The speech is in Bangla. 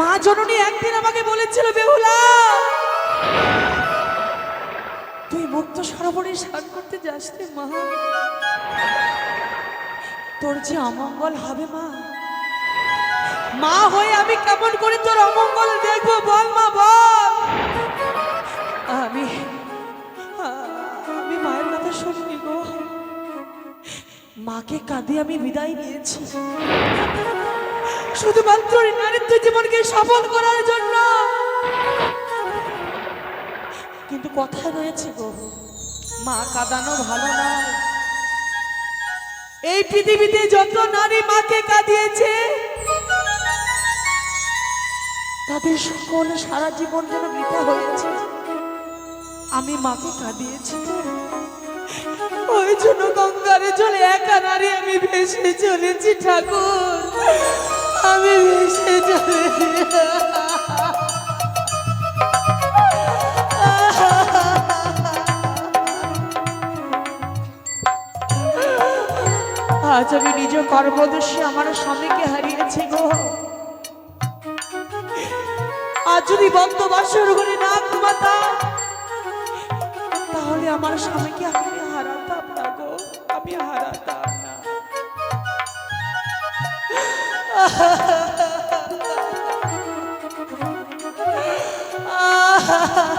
মা জননী একদিন আমাকে বলেছিল, বেহুলা, তুই মুক্ত সরোবরে স্নান করতে যাস মা। তোর যে অমঙ্গল হবে মা মা হয়ে আমি কেমন করে তোর অমঙ্গল দেখব বল মা, বল। আমি আমি মায়ের কথা শুনিনি গো। মাকে কাঁদে আমি বিদায় নিয়েছি। শুধুমাত্র নারীত্ব জীবনকে সফল করার জন্য। কিন্তু কথা রয়েছে গো, মা কাঁদানো ভালো নয়। এই পৃথিবীতে যত নারী মাকে কাঁদিয়েছে, তাদের সকল সারা জীবন যেন বৃথা হয়েছে। আমি মাকে কাঁদিয়েছি ওই জন্য গঙ্গারে চলে একা নারী আমি ভেসে চলেছি ঠাকুর। আমি ভেসে চলেছি আজ আমি নিজ কর্মদোষে আমার স্বামীকে হারিয়েছি গো। আজ যদি বন্ধ বাসর ঘরে না ঘুমাতাম, তাহলে আমার স্বামীকে আমি হারাতাম না গো। আমি হারাতাম। না